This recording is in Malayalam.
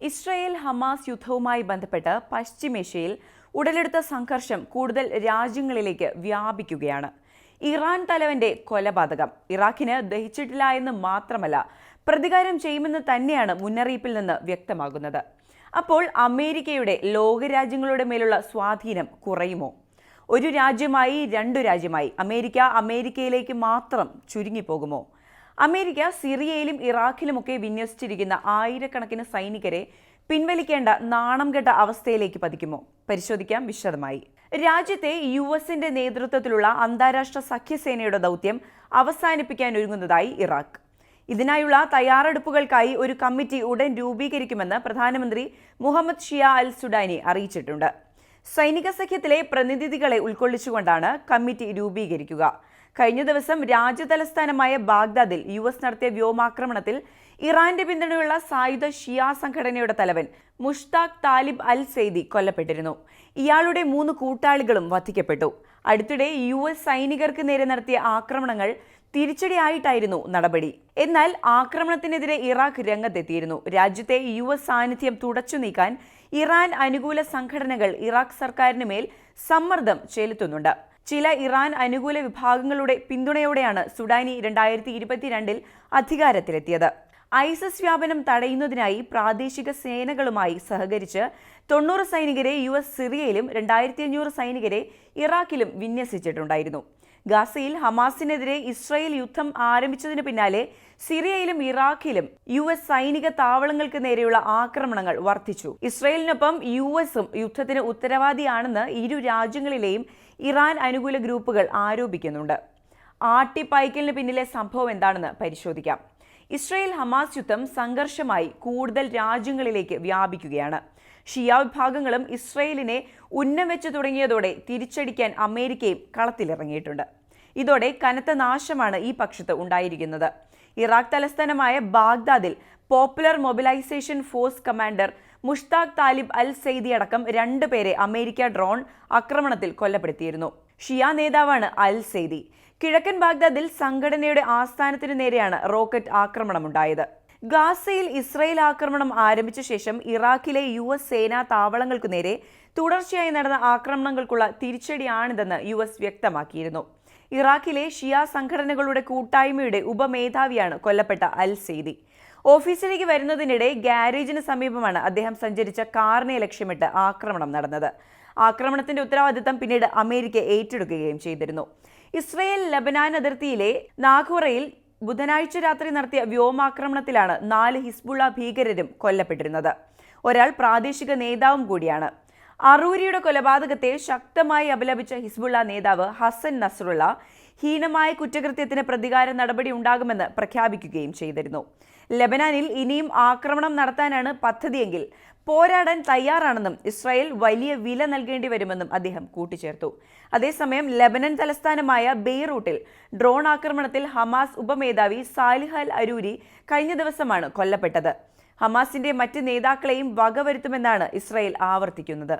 ഇസ്രായേൽ ഹമാസ് യുദ്ധവുമായി ബന്ധപ്പെട്ട് പശ്ചിമേഷ്യയിൽ ഉടലെടുത്ത സംഘർഷം കൂടുതൽ രാജ്യങ്ങളിലേക്ക് വ്യാപിക്കുകയാണ്. ഇറാൻ തലവന്റെ കൊലപാതകം. ഇറാഖിന് ദഹിച്ചിട്ടില്ല എന്ന് മാത്രമല്ല പ്രതികാരം ചെയ്യുമെന്ന് തന്നെയാണ് മുന്നറിയിപ്പിൽ നിന്ന് വ്യക്തമാകുന്നത്. അപ്പോൾ അമേരിക്കയുടെ ലോകരാജ്യങ്ങളുടെ മേലുള്ള സ്വാധീനം കുറയുമോ? ഒരു രാജ്യമായി രണ്ടു രാജ്യമായി അമേരിക്ക അമേരിക്കയിലേക്ക് മാത്രം ചുരുങ്ങിപ്പോകുമോ? അമേരിക്ക സിറിയയിലും ഇറാഖിലുമൊക്കെ വിന്യസിച്ചിരിക്കുന്ന ആയിരക്കണക്കിന് സൈനികരെ പിൻവലിക്കേണ്ട നാണം കെട്ട അവസ്ഥയിലേക്ക് പതിക്കുമോ? പരിശോധിക്കാം വിശദമായി. രാജ്യത്തെ യു എസിന്റെ നേതൃത്വത്തിലുള്ള അന്താരാഷ്ട്ര സഖ്യസേനയുടെ ദൗത്യം അവസാനിപ്പിക്കാൻ ഒരുങ്ങുന്നതായി ഇറാഖ്. ഇതിനായുള്ള തയ്യാറെടുപ്പുകൾക്കായി ഒരു കമ്മിറ്റി ഉടൻ രൂപീകരിക്കുമെന്ന് പ്രധാനമന്ത്രി മുഹമ്മദ് ഷിയ അൽ സുഡാനി അറിയിച്ചിട്ടുണ്ട്. സൈനിക സഖ്യത്തിലെ പ്രതിനിധികളെ ഉൾക്കൊള്ളിച്ചുകൊണ്ടാണ് കമ്മിറ്റി രൂപീകരിക്കുക. കഴിഞ്ഞ ദിവസം രാജ്യതലസ്ഥാനമായ ബാഗ്ദാദിൽ യു എസ് നടത്തിയ വ്യോമാക്രമണത്തിൽ ഇറാന്റെ പിന്തുണയുള്ള സായുധ ഷിയാ സംഘടനയുടെ തലവൻ മുഷ്താഖ് താലിബ് അൽ സെയ്ദി കൊല്ലപ്പെട്ടിരുന്നു. ഇയാളുടെ മൂന്ന് കൂട്ടാളികളും വധിക്കപ്പെട്ടു. അടുത്തിടെ യു എസ് സൈനികർക്ക് നേരെ നടത്തിയ ആക്രമണങ്ങൾ തിരിച്ചടിയായിട്ടായിരുന്നു നടപടി. എന്നാൽ ആക്രമണത്തിനെതിരെ ഇറാഖ് രംഗത്തെത്തിയിരുന്നു. രാജ്യത്തെ യു എസ് സാന്നിധ്യം തുടച്ചു നീക്കാൻ ഇറാൻ അനുകൂല സംഘടനകൾ ഇറാഖ് സർക്കാരിന് മേൽ സമ്മർദ്ദം ചെലുത്തുന്നുണ്ട്. ചില ഇറാൻ അനുകൂല വിഭാഗങ്ങളുടെ പിന്തുണയോടെയാണ് സുഡാനി രണ്ടായിരത്തി ഇരുപത്തിരണ്ടിൽ അധികാരത്തിലെത്തിയത്. ഐസിസ് വ്യാപനം തടയുന്നതിനായി പ്രാദേശിക സേനകളുമായി സഹകരിച്ച് തൊണ്ണൂറ് സൈനികരെ യു എസ് സിറിയയിലും രണ്ടായിരത്തി അഞ്ഞൂറ് സൈനികരെ ഇറാഖിലും വിന്യസിച്ചിട്ടുണ്ടായിരുന്നു. ഗാസയിൽ ഹമാസിനെതിരെ ഇസ്രയേൽ യുദ്ധം ആരംഭിച്ചതിന് പിന്നാലെ സിറിയയിലും ഇറാഖിലും യു എസ് സൈനിക താവളങ്ങൾക്ക് നേരെയുള്ള ആക്രമണങ്ങൾ വർദ്ധിച്ചു. ഇസ്രയേലിനൊപ്പം യു എസും യുദ്ധത്തിന് ഉത്തരവാദിയാണെന്ന് ഇരു രാജ്യങ്ങളിലെയും ഇറാൻ അനുകൂല ഗ്രൂപ്പുകൾ ആരോപിക്കുന്നുണ്ട്. ആട്ടിപ്പായ്ക്കലിന് പിന്നിലെ സംഭവം എന്താണെന്ന് പരിശോധിക്കാം. ഇസ്രായേൽ ഹമാസ് യുദ്ധം സംഘർഷമായി കൂടുതൽ രാജ്യങ്ങളിലേക്ക് വ്യാപിക്കുകയാണ്. ഷിയ വിഭാഗങ്ങളും ഇസ്രയേലിനെ ഉന്നം തുടങ്ങിയതോടെ തിരിച്ചടിക്കാൻ അമേരിക്കയും കളത്തിലിറങ്ങിയിട്ടുണ്ട്. ഇതോടെ കനത്ത നാശമാണ് ഈ പക്ഷത്ത് ഉണ്ടായിരിക്കുന്നത്. ഇറാഖ് തലസ്ഥാനമായ ബാഗ്ദാദിൽ popular mobilisation force commander Mushtaq Talib al Saidi അടക്കം രണ്ടുപേരെ അമേരിക്ക ഡ്രോൺ ആക്രമണത്തിൽ കൊല്ലപ്പെടുത്തിയിരുന്നു. ഷിയ നേതാവാണ് അൽ സെയ്ദി. കിഴക്കൻ ബാഗ്ദാദിൽ സംഘടനയുടെ ആസ്ഥാനത്തിനു നേരെയാണ് റോക്കറ്റ് ആക്രമണമുണ്ടായത്. ഗാസയിൽ ഇസ്രയേൽ ആക്രമണം ആരംഭിച്ച ശേഷം ഇറാഖിലെ യു എസ് സേനാ താവളങ്ങൾക്കു നേരെ തുടർച്ചയായി നടന്ന ആക്രമണങ്ങൾക്കുള്ള തിരിച്ചടിയാണിതെന്ന് യു എസ് വ്യക്തമാക്കിയിരുന്നു. ഇറാഖിലെ ഷിയ സംഘടനകളുടെ കൂട്ടായ്മയുടെ ഉപമേധാവിയാണ് കൊല്ലപ്പെട്ട അൽ സെയ്ദി. ഓഫീസിലേക്ക് വരുന്നതിനിടെ ഗാരേജിന് സമീപമാണ് അദ്ദേഹം സഞ്ചരിച്ച കാറിനെ ലക്ഷ്യമിട്ട് ആക്രമണം നടന്നത്. ആക്രമണത്തിന്റെ ഉത്തരവാദിത്തം പിന്നീട് അമേരിക്ക ഏറ്റെടുക്കുകയും ചെയ്തിരുന്നു. ഇസ്രയേൽ ലബനാൻ അതിർത്തിയിലെ നാഗോറയിൽ ബുധനാഴ്ച രാത്രി നടത്തിയ വ്യോമാക്രമണത്തിലാണ് നാല് ഹിസ്ബുള്ള ഭീകരരും കൊല്ലപ്പെട്ടിരുന്നത്. ഒരാൾ പ്രാദേശിക നേതാവും കൂടിയാണ്. അറൂരിയുടെ കൊലപാതകത്തെ ശക്തമായി അപലപിച്ച ഹിസ്ബുള്ള നേതാവ് ഹസൻ നസ്രുള്ള ഹീനമായ കുറ്റകൃത്യത്തിന് പ്രതികാര നടപടി ഉണ്ടാകുമെന്ന് പ്രഖ്യാപിക്കുകയും ചെയ്തിരുന്നു. ലബനാനിൽ ഇനിയും ആക്രമണം നടത്താനാണ് പദ്ധതിയെങ്കിൽ പോരാടാൻ തയ്യാറാണെന്നും ഇസ്രായേൽ വലിയ വില നൽകേണ്ടി വരുമെന്നും അദ്ദേഹം കൂട്ടിച്ചേർത്തു. അതേസമയം ലബനൻ തലസ്ഥാനമായ ബെയ്റൂട്ടിൽ ഡ്രോൺ ആക്രമണത്തിൽ ഹമാസ് ഉപമേധാവി സാലിഹൽ അരൂരി കഴിഞ്ഞ ദിവസമാണ് കൊല്ലപ്പെട്ടത്. ഹമാസിന്റെ മറ്റ് നേതാക്കളെയും വകവരുത്തുമെന്നാണ് ഇസ്രായേൽ ആവർത്തിക്കുന്നത്.